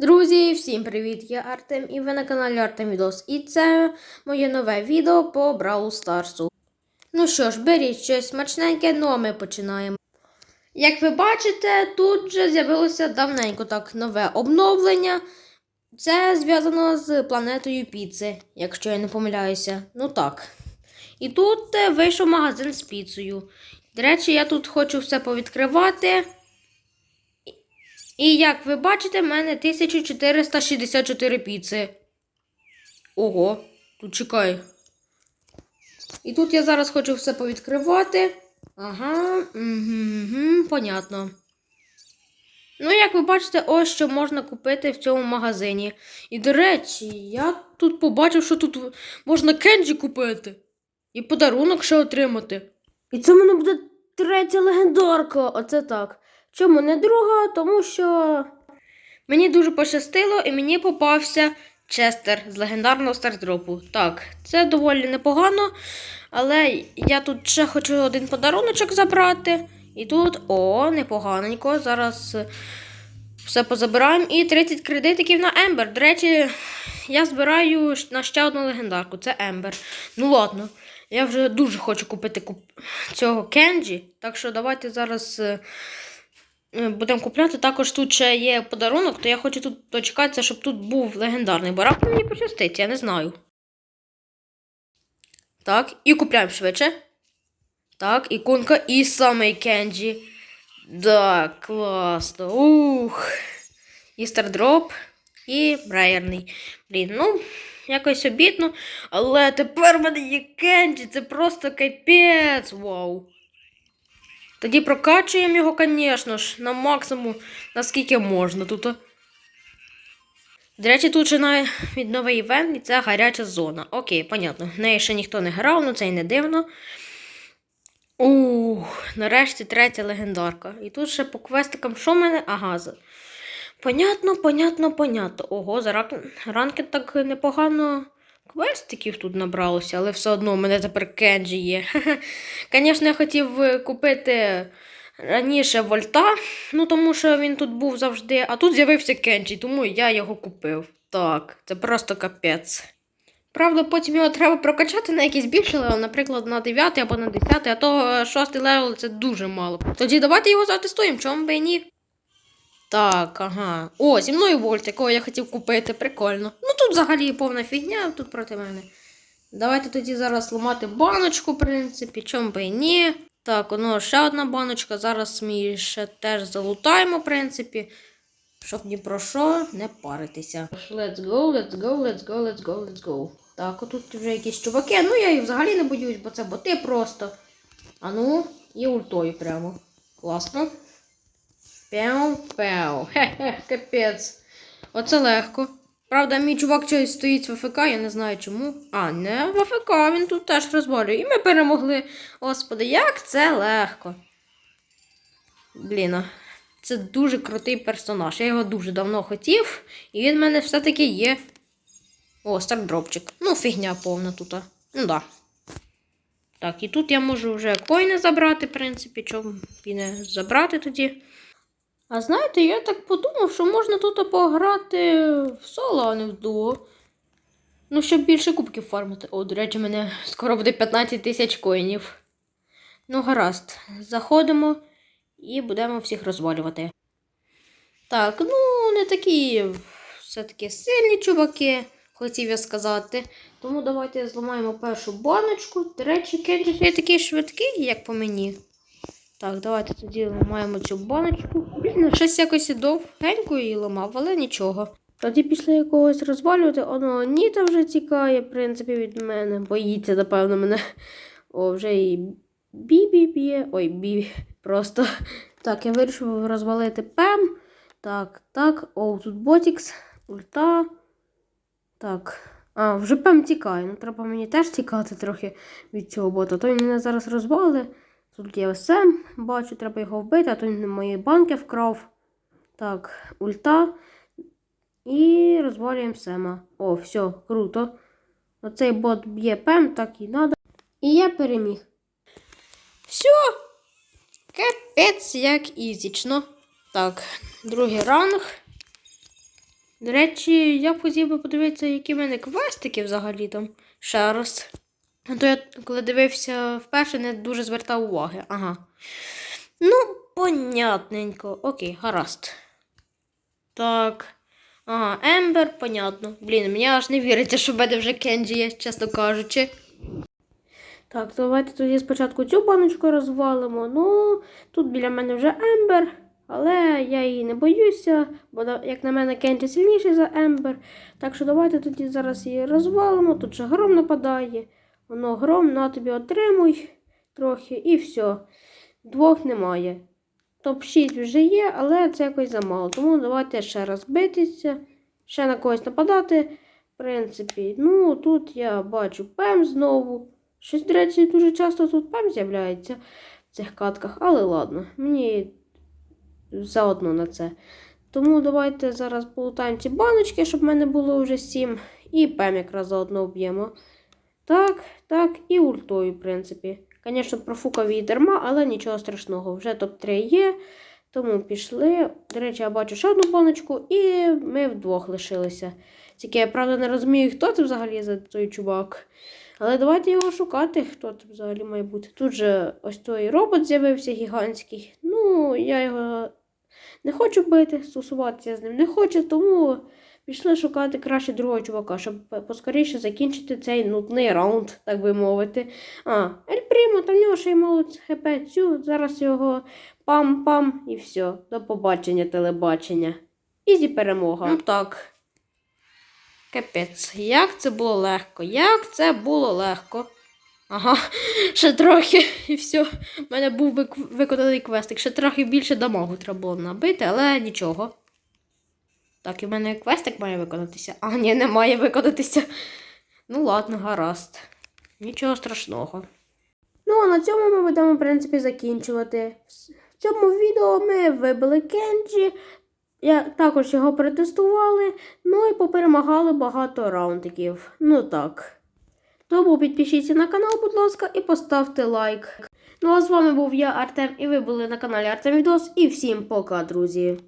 Друзі, всім привіт! Я Артем і ви на каналі Артем Відос. І це моє нове відео по Бравл Старсу. Ну що ж, беріть щось смачненьке, ну а ми починаємо. Як ви бачите, тут вже з'явилося давненько так нове обновлення. Це зв'язано з планетою Піци, якщо я не помиляюся. Ну так. І тут е, вийшов магазин з піцею. До речі, я тут хочу все повідкривати. І як ви бачите, в мене 1464 піци. Ого, тут чекай. І тут я зараз хочу все повідкривати. Ага, угу, угу, понятно. Ну, як ви бачите, ось що можна купити в цьому магазині. І, до речі, я тут побачив, що тут можна кенджі купити. І подарунок ще отримати. І це в мене буде третя легендарка. Оце так. Чому не друга? Тому що мені дуже пощастило і мені попався Честер з легендарного стардропу. Так, це доволі непогано, але я тут ще хочу один подаруночок забрати. І тут, о, непоганенько. Зараз все позабираємо. І 30 кредитиків на Ембер. До речі, я збираю на ще одну легендарку. Це Ембер. Ну ладно. Я вже дуже хочу купити цього Кенджі. Так що давайте зараз е, будемо купляти. Також тут ще є подарунок, то я хочу тут дочекатися, щоб тут був легендарний. Раптом мені пощастить, я не знаю. Так, і купляємо швидше. Так, іконка і самий Кенджі. Да, класно. Ух. І стардроп, і брайерний. Блін, ну, якось обідно. Але тепер в мене є Кенджі, це просто капець. Вау. Тоді прокачуємо його, звісно ж, на максимум, наскільки можна тут. До речі, тут ще навіть новий івент, і це гаряча зона. Окей, понятно. В неї ще ніхто не грав, ну це й не дивно. Ух, нарешті третя легендарка. І тут ще по квестикам, що в мене? Ага. Понятно, понятно, понятно. Ого, за ранки так непогано квестиків тут набралося, але все одно у мене тепер кенджі є. Звісно, я хотів е, купити раніше вольта, ну тому що він тут був завжди, а тут з'явився кенджі, тому я його купив. Так, це просто капець. Правда, потім його треба прокачати на якийсь більший левел, наприклад, на 9 або на 10, а то 6 левел це дуже мало. Тоді давайте його затестуємо, чому би і ні. Так, ага. О, зі мною вольт, якого я хотів купити, прикольно. Ну тут взагалі повна фігня, тут проти мене. Давайте тоді зараз ламати баночку, в принципі, чому би і ні. Так, воно ще одна баночка. Зараз ми її ще теж залутаємо, в принципі. Щоб ні про що не паритися. Let's go, let's go, let's go, let's go, let's go. Так, отут вже якісь чуваки. Ну я їх взагалі не боюсь, бо це боти просто. А ну, і ультою прямо. Класно. Пяу-пяу. Хе-хе, капець. Оце легко. Правда, мій чувак щось стоїть в АФК, я не знаю чому. А, не в АФК, він тут теж розвалює. І ми перемогли. Господи, як це легко. Блін, це дуже крутий персонаж. Я його дуже давно хотів, і він в мене все-таки є. О, стардропчик. Ну, фігня повна тут. Ну да. Так, і тут я можу вже коїни забрати, в принципі, чому і не забрати тоді. А знаєте, я так подумав, що можна тут пограти в соло, а не в дуо. Ну, щоб більше кубків фармити. О, до речі, мене скоро буде 15 тисяч коїнів. Ну, гаразд. Заходимо і будемо всіх розвалювати. Так, ну, не такі все-таки сильні чуваки, хотів я сказати. Тому давайте зламаємо першу баночку. До речі, Кенджі такий швидкий, як по мені. Так, давайте тоді ламаємо цю баночку. Щось якось довгенько її ламав, але нічого. Тоді після якогось розвалювати, воно Ніта вже тікає, в принципі, від мене. Боїться, напевно, мене. О, вже і Бібі б'є. Ой, Бібі. Просто. Так, я вирішив розвалити Пем. Так, так. О, тут Ботікс, ульта. Так. А, вже Пем тікає. Ну, треба мені теж тікати трохи від цього бота. То він мене зараз розвалить. Тут є СМ, бачу, треба його вбити, а то він мої банки вкрав. Так, ульта. І розвалюємо Сема. О, все, круто. Оцей бот б'є Пем, так і треба. І я переміг. Все. Капець, як ізічно. Так, другий ранг. До речі, я б хотів би подивитися, які в мене квестики взагалі там. Ще раз. То я коли дивився вперше, не дуже звертав уваги. Ага. Ну, понятненько. Окей, гаразд. Так. Ага, Ембер, понятно. Блін, мені аж не віриться, що в мене вже Кенджі є, чесно кажучи. Так, давайте тоді спочатку цю баночку розвалимо. Ну, тут біля мене вже Ембер, але я її не боюся, бо, як на мене, Кенджі сильніший за Ембер. Так що давайте тоді зараз її розвалимо. Тут же гром нападає. Воно гром, на тобі отримуй трохи і все. Двох немає. Топ-6 вже є, але це якось замало. Тому давайте ще раз битися, ще на когось нападати. В принципі, ну тут я бачу Пем знову. Щось, до речі, дуже часто тут Пем з'являється в цих катках, але ладно, мені все одно на це. Тому давайте зараз полутаємо ці баночки, щоб в мене було вже 7. І Пем якраз заодно вб'ємо. Так, так, і ультою, в принципі. Звісно, профукав її дарма, але нічого страшного. Вже топ-3 є. Тому пішли. До речі, я бачу ще одну баночку, і ми вдвох лишилися. Тільки я правда не розумію, хто це взагалі за той чувак. Але давайте його шукати, хто це взагалі має бути. Тут же ось той робот з'явився гігантський. Ну, я його не хочу бити, стосуватися з ним не хочу, тому пішли шукати краще другого чувака, щоб поскоріше закінчити цей нудний раунд, так би мовити. А, Ель Прімо, там в нього ще й мало хп цю. Зараз його пам-пам і все. До побачення, телебачення. Ізі перемога. Ну так. Капець, як це було легко, як це було легко. Ага, ще трохи і все. У мене був виконаний квестик. Ще трохи більше дамагу треба було набити, але нічого. Так, і в мене квестик має виконатися. А, ні, не має виконатися. Ну ладно, гаразд. Нічого страшного. Ну, а на цьому ми будемо, в принципі, закінчувати. В цьому відео ми вибили Кенджі, я також його протестували, ну і поперемагали багато раундиків. Ну так. Тому підпишіться на канал, будь ласка, і поставте лайк. Ну а з вами був я, Артем, і ви були на каналі Артем Відос. І всім пока, друзі!